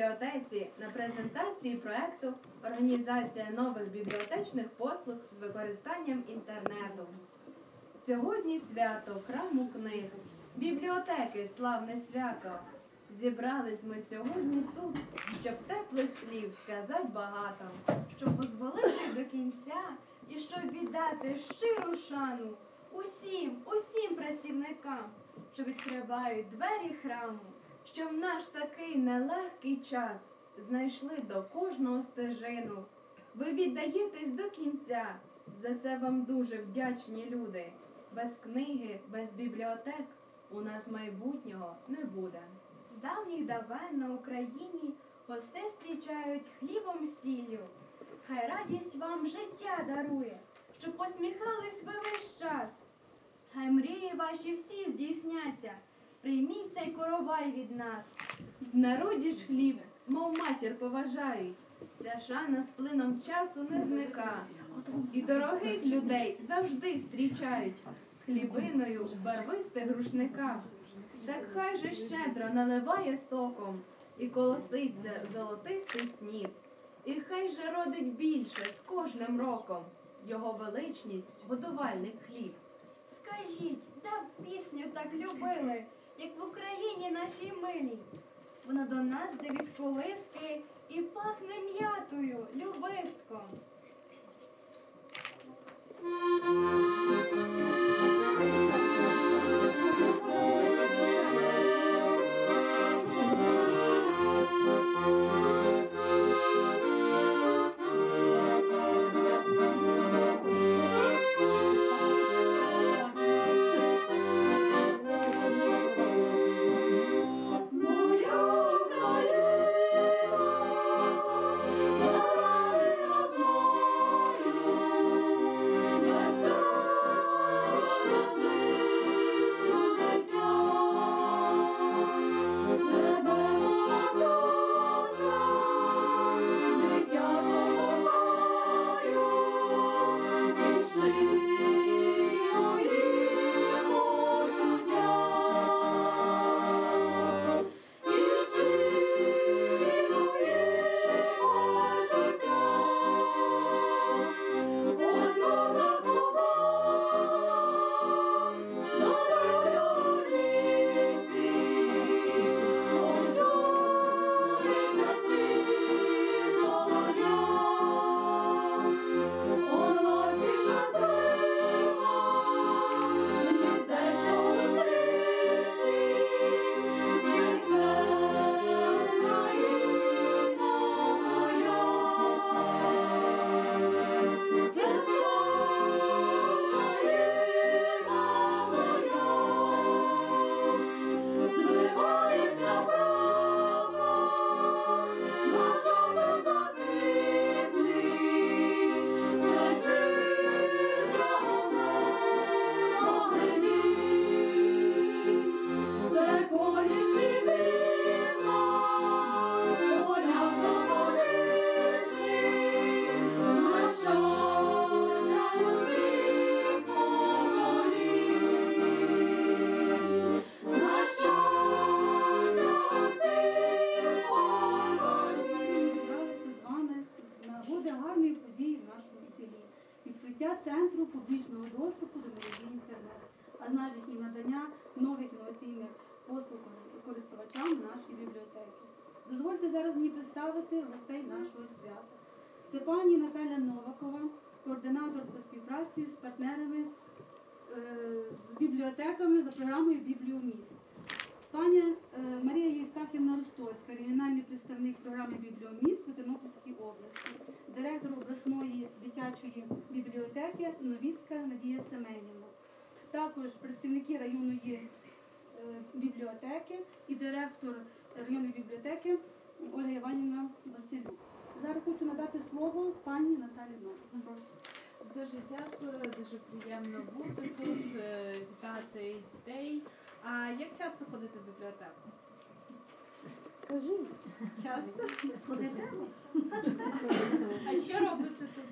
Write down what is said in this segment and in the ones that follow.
бібліотеці на презентації проекту Організація нових бібліотечних послуг з використанням інтернету. Сьогодні свято храму книг, бібліотеки славне свято. Зібрались ми сьогодні тут, щоб теплих слів сказати багато, щоб дозволити до кінця і щоб віддати щиру шану усім, усім працівникам, що відкривають двері храму, що в наш такий нелегкий час знайшли до кожного стежину. Ви віддаєтесь до кінця. За це вам дуже вдячні люди. Без книги, без бібліотек у нас майбутнього не буде. З давніх давен на Україні гостей зустрічають хлібом сіллю. Хай радість вам життя дарує, щоб посміхались ви весь час. Хай мрії ваші всі здійсняться. Прийміть цей коровай від нас. В народі ж хліб, мов матір поважають. Ця шана з плином часу не зника. І дорогих людей завжди зустрічають з хлібиною в барвистих рушниках. Так хай же щедро наливає соком і колоситься золотистий сніп. І хай же родить більше з кожним роком його величність годувальник хліб. Скажіть, б пісню так любили, як в Україні нашій милій? Вона до нас де від колиски і пахне м'ятою, любистком. Відкриття центру публічного доступу до мережі інтернет, а значить і надання нових інноваційних послуг користувачам нашої бібліотеки. Дозвольте зараз мені представити гостей нашого свята. Це пані Наталя Новакова, координатор по співпраці з партнерами е, з бібліотеками за програмою Бібліоміст. Пані е, Марія Єстафівна Ростоцька, регіональний представник програми Бібліоміст у Тернопільській області, директор обласної дитячої бібліотеки Новіцька Надія Семенівна. Також представники районної е, бібліотеки і директор районної бібліотеки Ольга Іванівна Василюк. Зараз хочу надати слово пані Наталі Новак. Дуже дякую, дуже приємно бути тут, е, вітати дітей. А як часто ходите в бібліотеку? Кажи. Часто? А що робите тут?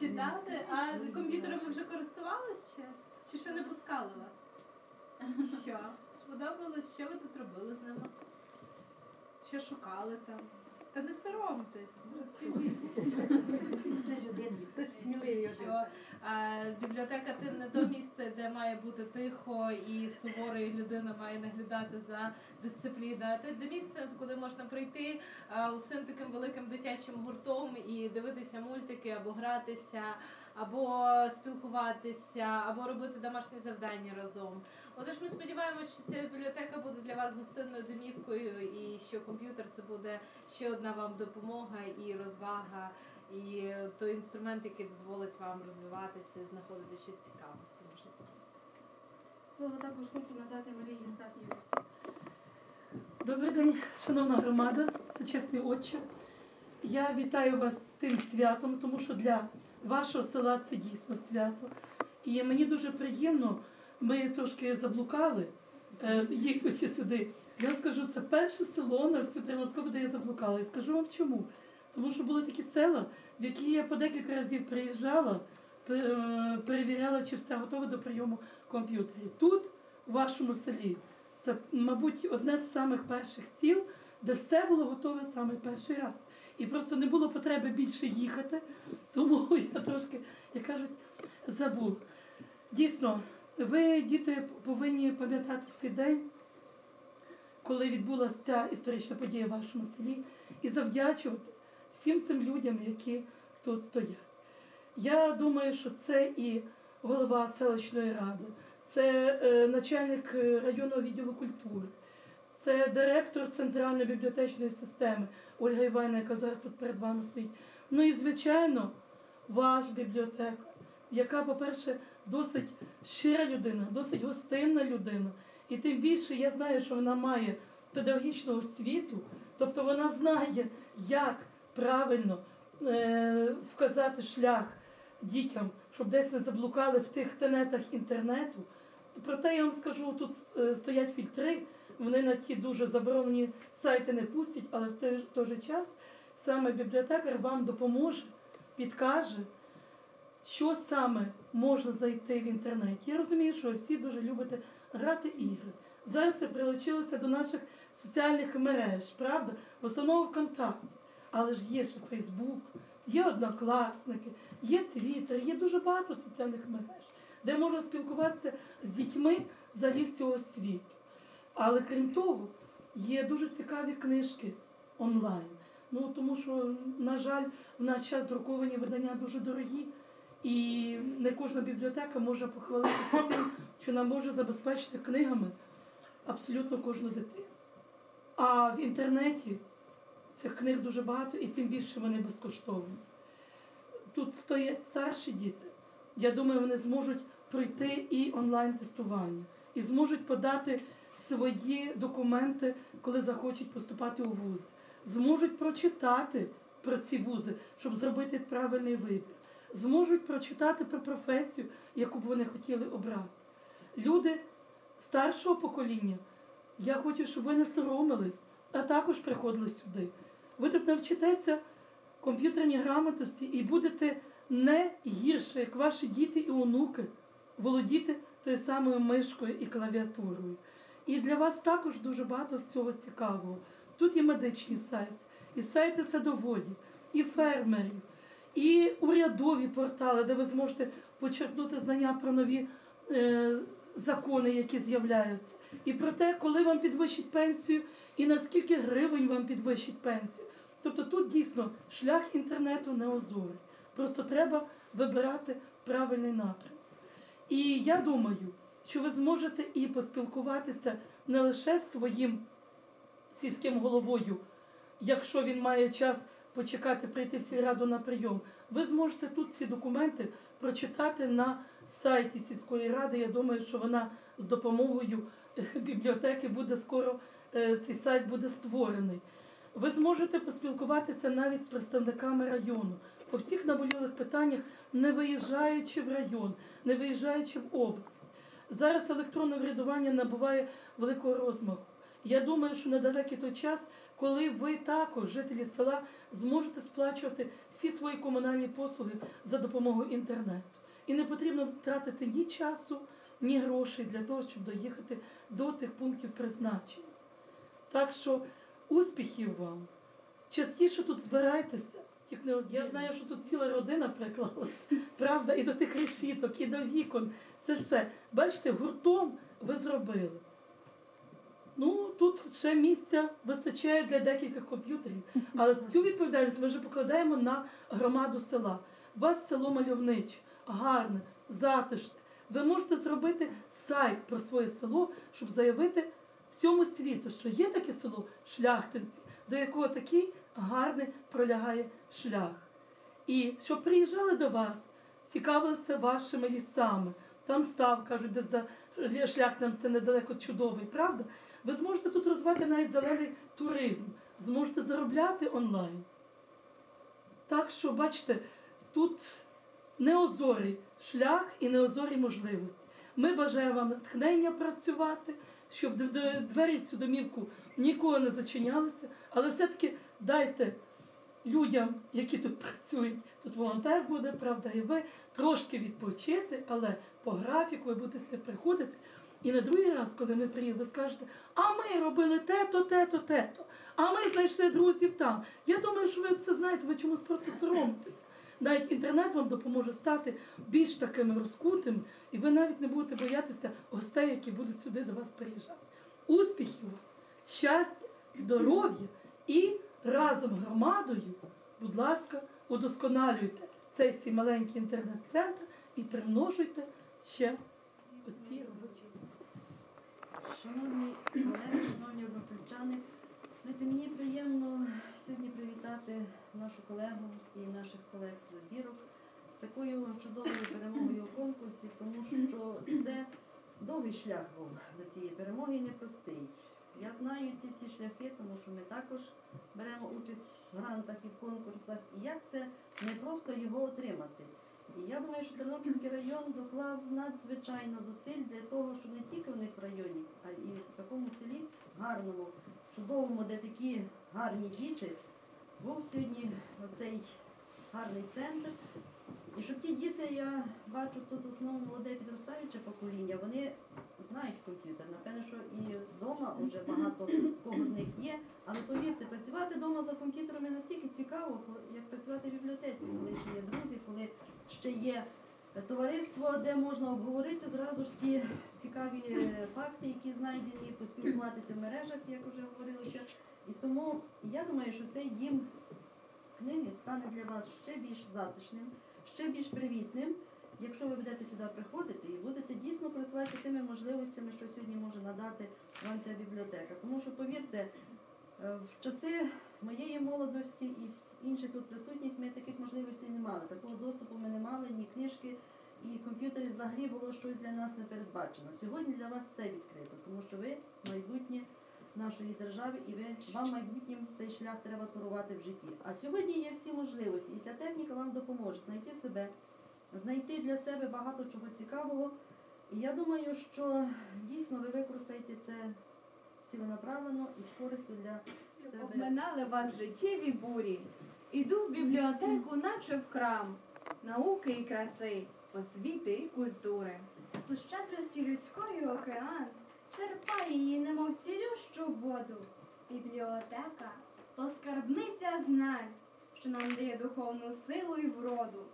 Читати? А комп'ютером ви вже користувались ще? Чи ще не пускали вас? що? Сподобалось, що ви тут робили з ними? Що шукали там? Та не соромтесь, розкажіть. Що е, бібліотека це не то місце, де має бути тихо і суворо, і людина має наглядати за дисципліною. Це де місце, куди можна прийти е, усім таким великим дитячим гуртом і дивитися мультики, або гратися, або спілкуватися, або робити домашні завдання разом. Отож, ми сподіваємося, що ця бібліотека буде для вас гостинною домівкою, і що комп'ютер це буде ще одна вам допомога і розвага, і той інструмент, який дозволить вам розвиватися, знаходити щось цікаве в цьому житті. Слово також хочу надати Марії Євстафіївській. Добрий день, шановна громада, всечесний отче. Я вітаю вас з цим святом, тому що для вашого села це дійсно свято. І мені дуже приємно, ми трошки заблукали, е, сюди. Я скажу, це перше село на Тернопільську, де я заблукала. І скажу вам чому. Тому що були такі села, в які я по декілька разів приїжджала, е, перевіряла, чи все готове до прийому комп'ютерів. Тут, у вашому селі, це, мабуть, одне з самих перших сіл, де все було готове саме перший раз. І просто не було потреби більше їхати, тому я трошки, як кажуть, забув. Дійсно, ви, діти, повинні пам'ятати цей день, коли відбулася ця історична подія в вашому селі, і завдячувати всім цим людям, які тут стоять. Я думаю, що це і голова селищної ради, це е, начальник районного відділу культури, це директор центральної бібліотечної системи Ольга Іванівна, яка зараз тут перед вами стоїть. Ну і звичайно, ваш бібліотекар, яка, по-перше, досить щира людина, досить гостинна людина. І тим більше я знаю, що вона має педагогічну освіту, тобто вона знає, як правильно е, вказати шлях дітям, щоб десь не заблукали в тих тенетах інтернету. Проте я вам скажу, тут е, стоять фільтри, вони на ті дуже заборонені сайти не пустять, але в той, ж- той же час саме бібліотекар вам допоможе, підкаже, що саме можна зайти в інтернеті. Я розумію, що всі дуже любите грати ігри. Зараз це прилучилося до наших соціальних мереж, правда? В основному ВКонтакті. Але ж є ще Фейсбук, є однокласники, є Твіттер, є дуже багато соціальних мереж, де можна спілкуватися з дітьми взагалі з цього світу. Але крім того, є дуже цікаві книжки онлайн. Ну тому що, на жаль, в наш час друковані видання дуже дорогі, і не кожна бібліотека може похвалити тим, що вона може забезпечити книгами абсолютно кожну дитину. А в інтернеті цих книг дуже багато, і тим більше вони безкоштовні. Тут стоять старші діти. Я думаю, вони зможуть пройти і онлайн-тестування, і зможуть подати свої документи, коли захочуть поступати у вузи. Зможуть прочитати про ці вузи, щоб зробити правильний вибір. Зможуть прочитати про професію, яку б вони хотіли обрати. Люди старшого покоління, я хочу, щоб ви не соромились, а також приходили сюди. Ви тут навчитеся комп'ютерній грамотності і будете не гірше, як ваші діти і онуки, володіти тою самою мишкою і клавіатурою. І для вас також дуже багато всього цікавого. Тут і медичні сайти, і сайти садоводів, і фермерів, і урядові портали, де ви зможете почерпнути знання про нові е, закони, які з'являються, і про те, коли вам підвищать пенсію, і наскільки гривень вам підвищать пенсію. Тобто тут дійсно шлях інтернету не озорий. Просто треба вибирати правильний напрям. І я думаю, що ви зможете і поспілкуватися не лише з своїм сільським головою, якщо він має час почекати прийти в сільраду на прийом. Ви зможете тут ці документи прочитати на сайті сільської ради. Я думаю, що вона з допомогою бібліотеки буде скоро е, цей сайт буде створений. Ви зможете поспілкуватися навіть з представниками району по всіх наболілих питаннях, не виїжджаючи в район, не виїжджаючи в область. Зараз електронне врядування набуває великого розмаху. Я думаю, що недалекий той час, коли ви також, жителі села, зможете сплачувати всі свої комунальні послуги за допомогою інтернету. І не потрібно втратити ні часу, ні грошей для того, щоб доїхати до тих пунктів призначення. Так що успіхів вам! Частіше тут збирайтеся. Не Я знаю, що тут ціла родина приклалася, правда, і до тих решіток, і до вікон. Це все. Бачите, гуртом ви зробили. Ну, тут ще місця вистачає для декількох комп'ютерів, але цю відповідальність ми вже покладаємо на громаду села. У вас село мальовниче, гарне, затишне. Ви можете зробити сайт про своє село, щоб заявити всьому світу, що є таке село шляхтинці, до якого такий гарний пролягає шлях. І щоб приїжджали до вас, цікавилися вашими лісами. Там став, кажуть, де за шляхтам це недалеко чудовий, правда? Ви зможете тут розвивати навіть зелений туризм, зможете заробляти онлайн. Так що, бачите, тут неозорий шлях і неозорі можливості. Ми бажаємо вам натхнення працювати, щоб двері цю домівку ніколи не зачинялися, але все-таки дайте людям, які тут працюють, тут волонтер буде, правда, і ви трошки відпочити, але по графіку ви будете приходити. І на другий раз, коли ми приїдемо, ви скажете, а ми робили те-то, те-то, те-то, а ми знайшли друзів там. Я думаю, що ви це знаєте, ви чомусь просто соромитесь. Навіть інтернет вам допоможе стати більш таким розкутим, і ви навіть не будете боятися гостей, які будуть сюди до вас приїжджати. Успіхів щастя, здоров'я і разом громадою, будь ласка, удосконалюйте цей свій маленький інтернет-центр і примножуйте ще оці робочі. Шановні колеги, шановні односельчани, знаєте, мені приємно сьогодні привітати нашу колегу і наших колег з зірок з такою чудовою перемогою у конкурсі, тому що це довгий шлях був до цієї перемоги і непростий. Я знаю ці всі шляхи, тому що ми також беремо участь в грантах і в конкурсах. І як це не просто його отримати. І я думаю, що Тернопільський район доклав надзвичайно зусиль для того, щоб не тільки в них в районі, а і в такому селі гарному, чудовому, де такі гарні діти, був сьогодні оцей гарний центр. І щоб ті діти, я бачу тут основно молоде підростаюче покоління, вони знають комп'ютер. Напевно, що і вдома вже багато кого з них є. Але повірте, працювати вдома за комп'ютерами настільки цікаво, як працювати в бібліотеці, коли ще є друзі, коли ще є товариство, де можна обговорити зразу ж ті цікаві е, факти, які знайдені, поспілкуватися в мережах, як вже говорилося. І тому я думаю, що цей дім книги стане для вас ще більш затишним, ще більш привітним, якщо ви будете сюди приходити і будете дійсно користуватися тими можливостями, що сьогодні може надати вам ця бібліотека. Тому що, повірте, е, в часи моєї молодості і вс- інших тут присутніх ми таких можливостей не мали. Такого доступу ми не мали, ні книжки, і комп'ютери взагалі було щось для нас не передбачено. Сьогодні для вас все відкрито, тому що ви майбутнє нашої держави, і ви вам майбутнім цей шлях треба турувати в житті. А сьогодні є всі можливості, і ця техніка вам допоможе знайти себе, знайти для себе багато чого цікавого. І я думаю, що дійсно ви використаєте це ціленаправлено і з користю для. Обминали вас життєві бурі. Іду в бібліотеку, наче в храм, науки і краси, освіти і культури. З щедрості людської океан черпає її, немов цілющу воду. Бібліотека то скарбниця знань, що нам дає духовну силу і вроду.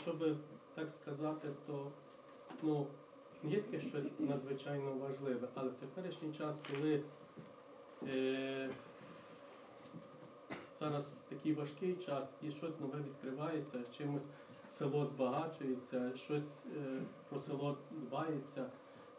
Якщо би так сказати, то ну, є таке щось надзвичайно важливе, але в теперішній час, коли е, зараз такий важкий час і щось нове відкривається, чимось село збагачується, щось е, про село дбається,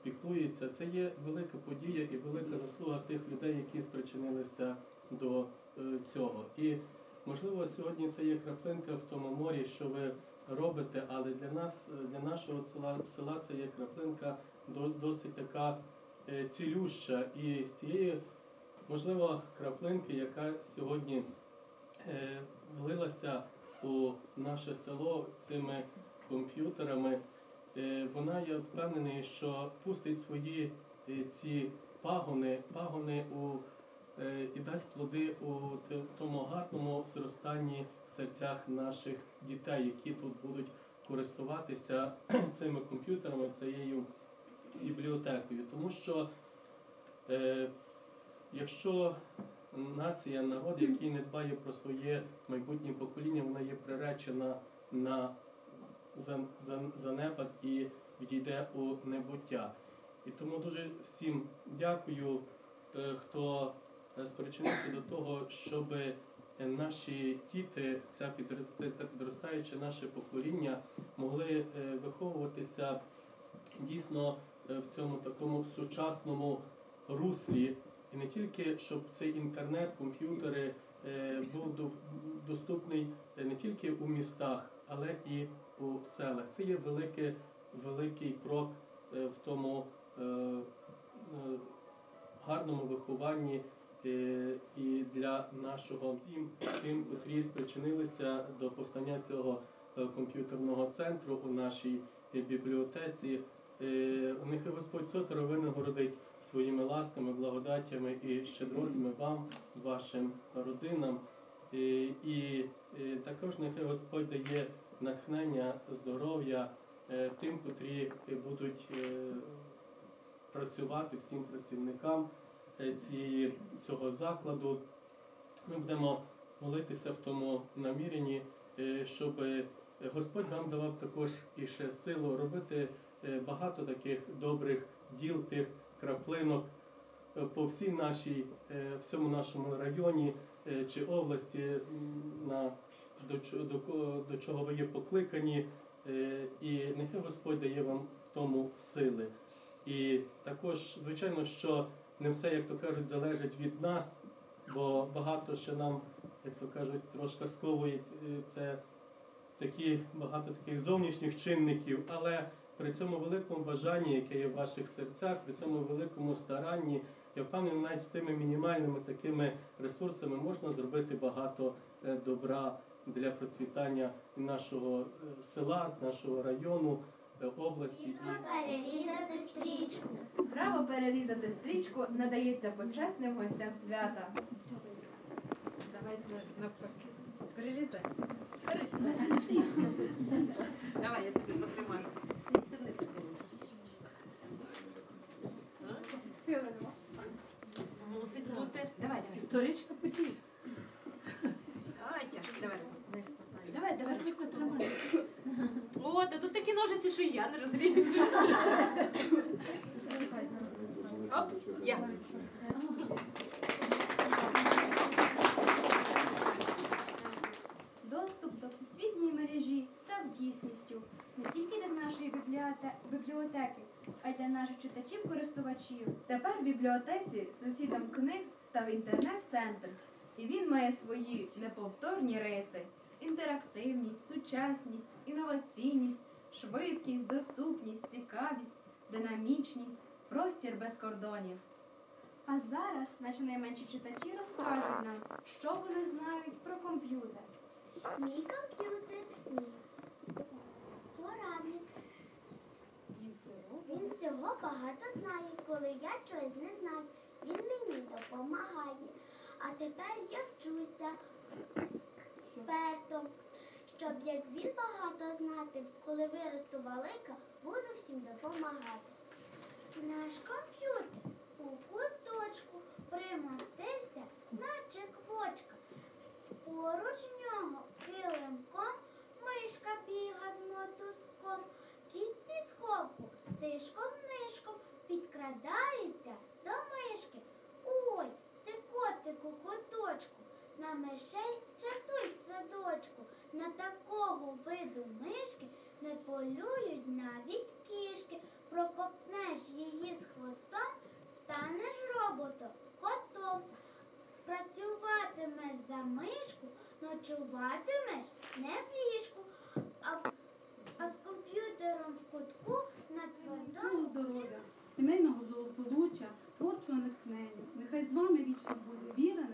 піклується. Це є велика подія і велика заслуга тих людей, які спричинилися до е, цього. І можливо сьогодні це є краплинка в тому морі, що ви робите, але для нас, для нашого села, села це є краплинка досить така е, цілюща. І з цієї, можливо, краплинки, яка сьогодні е, влилася у наше село цими комп'ютерами, е, вона я впевнений, що пустить свої ці пагони, пагони у і дасть плоди у тому гарному зростанні в серцях наших дітей, які тут будуть користуватися цими комп'ютерами, цією бібліотекою. Тому що е, якщо нація, народ, який не дбає про своє майбутнє покоління, вона є приречена на зан- зан- занепад і відійде у небуття. І тому дуже всім дякую, е, хто е, спричинився до того, щоб наші діти, ця підрос- підростаюче наше покоління, могли е, виховуватися дійсно е, в цьому такому сучасному руслі. І не тільки щоб цей інтернет, комп'ютери е, був доступний е, не тільки у містах, але і у селах. Це є великий, великий крок е, в тому е, е, гарному вихованні е, і для нашого всім тим, котрі спричинилися до повстання цього е, комп'ютерного центру у нашій е, бібліотеці. Е, Нехай Господь Сотеро винагородить своїми ласками, благодаттями і щедротами вам, вашим родинам. Е, І е, також нехай Господь дає натхнення, здоров'я е, тим, котрі е, будуть е, працювати всім працівникам е, цієї, цього закладу. Ми будемо молитися в тому наміренні, е, щоб е, Господь нам давав також і ще силу робити е, багато таких добрих діл, тих краплинок по всій нашій, всьому нашому районі чи області, на, до, до, до чого ви є покликані. І нехай Господь дає вам в тому сили. І також, звичайно, що не все, як то кажуть, залежить від нас, бо багато ще нам, як то кажуть, трошки сковують е, це такі багато таких зовнішніх чинників, але при цьому великому бажанні, яке є в ваших серцях, при цьому великому старанні, я впевнений, навіть з тими мінімальними такими ресурсами можна зробити багато е, добра для процвітання нашого е, села, нашого району, області і Перерізати стрічку. Право перерізати стрічку надається почесним гостям свята. Давайте навпаки. Перерізай. Давай, я тобі потримаю. Мусить бути. Давай, Історична подія. Давай, тяжко, давай. давай, давай, ручку тримай. О, ножиці, що я не розумію. Оп, я. Доступ до всесвітньої мережі став дійсністю не тільки для нашої бібліотеки, а й для наших читачів-користувачів. Тепер в бібліотеці сусідом книг став інтернет-центр, і він має свої неповторні риси: інтерактивність, сучасність, інноваційність, швидкість, доступність, цікавість, динамічність, простір без кордонів. А зараз наші найменші читачі розкажуть нам, що вони знають про комп'ютер. Мій комп'ютер ні. Порадник. Він всього багато знає, коли я щось не знаю. Він мені допомагає. А тепер я вчуся вперто, щоб як він багато знати, коли виросту велика, буду всім допомагати. Наш комп'ютер у куточку примостився, наче квочка. Поруч нього килимком мишка біга з мотузком, кітці з хопу тишком нишком підкрадається до мишки. Ой, ти котику куточку на мишей. меду мишки не полюють навіть кішки. Прокопнеш її з хвостом, станеш роботом, котом. Працюватимеш за мишку, ночуватимеш не в ліжку, а, а з комп'ютером в кутку на твердому здоров'я, сімейного благополуччя, творчого натхнення. Нехай з вами вічно буде віра.